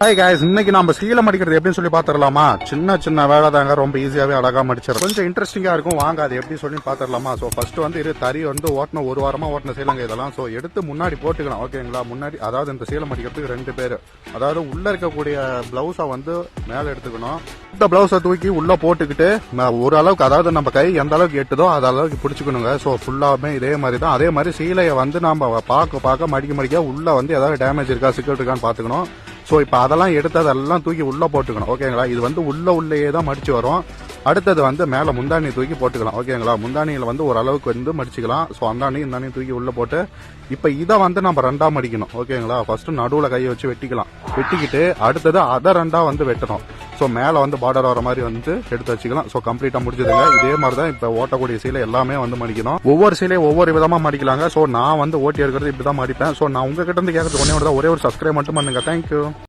Hi guys இன்னைக்கு நம்ம சீலை மடிக்கிறது எப்படின்னு சொல்லி பாத்துடலாமா சின்ன சின்ன வேலை தாங்க ரொம்ப ஈஸியாவே அழகா மடிச்சிடும் கொஞ்சம் இன்ட்ரெஸ்டிங்கா இருக்கும் வாங்க அது எப்படி சொல்லி பாத்துடலாமா சோ ஃபர்ஸ்ட் வந்து இரு தறி வந்து ஓட்டின ஒரு வாரமா ஓட்டின சீலங்க இதெல்லாம். சோ எடுத்து முன்னாடி போட்டுக்கலாம் ஓகேங்களா முன்னாடி அதாவது இந்த சீலை மடிக்கிறதுக்கு ரெண்டு பேர். அதாவது உள்ள இருக்கக்கூடிய பிளவுஸை வந்து மேல எடுத்துக்கணும். இந்த பிளவுஸை தூக்கி உள்ள போட்டுக்கிட்டு ம- ஒரு அளவுக்கு அதாவது நம்ம கை எந்த அளவுக்கு எட்டுதோ அது அளவுக்கு பிடிச்சிக்கணுங்க. ஸோ ஃபுல்லாமே இதே மாதிரி தான் அதே மாதிரி சீலையை வந்து நம்ம பார்க்க பார்க்க மடிக்க மடிக்க உள்ள வந்து ஏதாவது டேமேஜ் இருக்கா சிக்கல் இருக்கான்னு பார்த்துக்கணும் ஸோ இப்போ அதெல்லாம் எடுத்து அதெல்லாம் தூக்கி உள்ளே போட்டுக்கணும். ஓகேங்களா இது வந்து உள்ள உள்ளேயே தான் மடிச்சு வரும். அடுத்தது வந்து மேலே முந்தானி தூக்கி போட்டுக்கலாம். ஓகேங்களா முந்தானியில் வந்து ஓரளவுக்கு வந்து மடிச்சுக்கலாம். ஸோ அந்தானி இந்தானி தூக்கி உள்ளே போட்டு இப்போ இதை வந்து நம்ம ரெண்டாக மடிக்கணும். ஓகேங்களா ஃபர்ஸ்ட் நடுவில் கையை வச்சு வெட்டிக்கலாம். வெட்டிக்கிட்டு அடுத்தது அதை ரெண்டாக வந்து வெட்டணும். ஸோ மேலே வந்து பார்டர் வர மாதிரி வந்து எடுத்து வச்சுக்கலாம். ஸோ கம்ப்ளீட்டாக முடிஞ்சதுங்க. இதே மாதிரி தான் இப்போ ஓட்டக்கூடிய சீலை எல்லாமே வந்து மடிக்கணும். ஒவ்வொரு சீலையும் ஒவ்வொரு விதமாக மடிக்கலாங்க. ஸோ நான் வந்து ஓட்டி எடுக்கிறது இப்படி தான் மடிப்பேன். ஸோ நான் உங்ககிட்ட இருந்து கேட்கறது ஒன்றே தான் ஒரே ஒரு சப்ஸ்கிரைப் மட்டும் பண்ணுங்க. தேங்க்யூ